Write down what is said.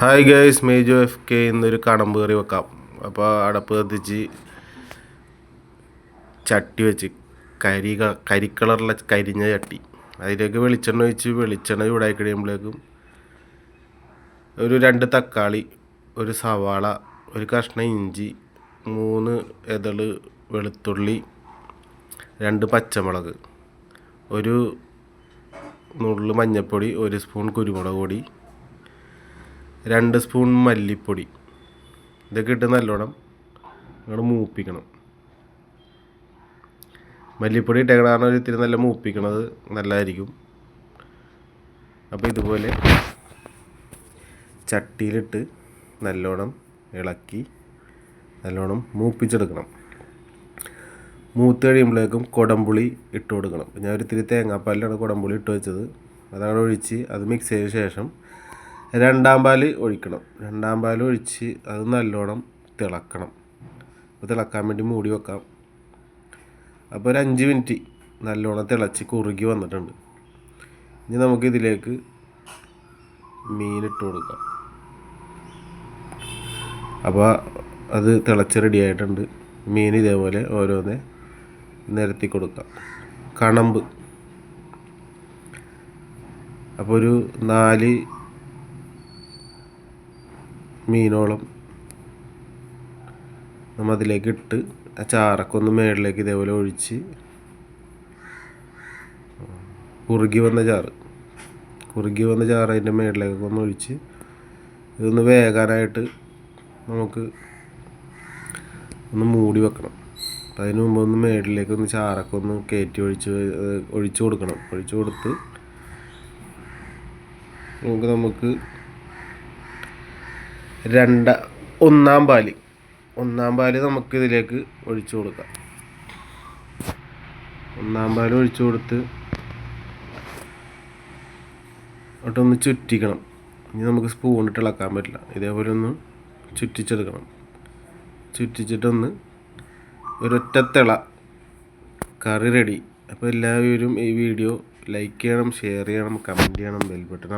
Hi guys Mejo F K ഇന്നൊരു കടമ്പ് കറി വെക്കാം. അപ്പോൾ അടപ്പ് കത്തിച്ച് ചട്ടി വെച്ച് കരി കരി കളറുള്ള കരിഞ്ഞ ചട്ടി. അതിലേക്ക് വെളിച്ചെണ്ണ ഒഴിച്ച് വെളിച്ചെണ്ണ ചൂടായി കഴിയുമ്പോഴേക്കും ഒരു രണ്ട് തക്കാളി ഒരു സവാള ഒരു കഷ്ണം ഇഞ്ചി മൂന്ന് എതൾ വെളുത്തുള്ളി രണ്ട് പച്ചമുളക് ഒരു നുള്ളു മഞ്ഞൾപ്പൊടി ഒരു സ്പൂൺ കുരുമുളക് പൊടി രണ്ട് സ്പൂൺ മല്ലിപ്പൊടി. ഇതൊക്കെ ഇട്ട് നല്ലോണം അങ്ങോട്ട് മൂപ്പിക്കണം. മല്ലിപ്പൊടി ഇട്ടേക്കണ ഒരു ഇത്തിരി നല്ല മൂപ്പിക്കണത് നല്ലതായിരിക്കും. അപ്പോൾ ഇതുപോലെ ചട്ടിയിലിട്ട് നല്ലോണം ഇളക്കി നല്ലോണം മൂപ്പിച്ചെടുക്കണം. മൂത്ത് കഴിയുമ്പോഴേക്കും കുടംപുളി ഇട്ട് കൊടുക്കണം. ഞാൻ ഒരു ഇത്തിരി തേങ്ങാപ്പാലിലാണ് കുടംപുളി ഇട്ട് വെച്ചത്. അതാണ് ഒഴിച്ച് അത് മിക്സ് ചെയ്ത ശേഷം രണ്ടാം പാൽ ഒഴിക്കണം. രണ്ടാം പാൽ ഒഴിച്ച് അത് നല്ലോണം തിളക്കണം. അപ്പോൾ തിളക്കാൻ വേണ്ടി മൂടി വെക്കാം. അപ്പോൾ ഒരു അഞ്ച് മിനിറ്റ് നല്ലോണം തിളച്ച് കുറുകി വന്നിട്ടുണ്ട്. ഇനി നമുക്ക് ഇതിലേക്ക് മീനിട്ട് കൊടുക്കാം. അപ്പോൾ അത് തിളച്ച് റെഡി ആയിട്ടുണ്ട്. മീൻ ഇതേപോലെ ഓരോന്നേ നിരത്തി കൊടുക്കാം. കണമ്പ്. അപ്പോൾ ഒരു നാല് മീനോളം നമ്മൾ അതിലേക്ക് ഇട്ട് ആ ചാറൊക്കെ ഒന്ന് മേളിലേക്ക് ഇതേപോലെ ഒഴിച്ച് കുറുകി വന്ന ചാറ്. കുറുകി വന്ന ചാറ് അതിന്റെ മേളിലേക്കൊക്കെ ഒന്ന് ഒഴിച്ച് ഇതൊന്ന് വേകാനായിട്ട് നമുക്ക് ഒന്ന് മൂടി വെക്കണം. അപ്പം അതിന് മുമ്പ് ഒന്ന് മേളിലേക്ക് ഒന്ന് ചാറൊക്കെ ഒന്ന് കയറ്റി ഒഴിച്ച് ഒഴിച്ചു കൊടുക്കണം. ഒഴിച്ചു കൊടുത്ത് നമുക്ക് നമുക്ക് രണ്ട ഒന്നാം പാൽ. ഒന്നാം പാൽ നമുക്ക് ഇതിലേക്ക് ഒഴിച്ചു കൊടുക്കാം. ഒന്നാം പാൽ ഒഴിച്ചു കൊടുത്ത് ഒട്ടൊന്ന് ചുറ്റിക്കണം. ഇനി നമുക്ക് സ്പൂൺ ഇട്ട് ഇളക്കാൻ പറ്റില്ല. ഇതേപോലെ ഒന്ന് ചുറ്റിച്ചെടുക്കണം. ചുറ്റിച്ചിട്ടൊന്ന് ഒരൊറ്റ തിള കറി റെഡി അപ്പോൾ എല്ലാവരും ഈ വീഡിയോ ലൈക്ക് ചെയ്യണം ഷെയർ ചെയ്യണം കമന്റ് ചെയ്യണം ബെൽ ബട്ടൺ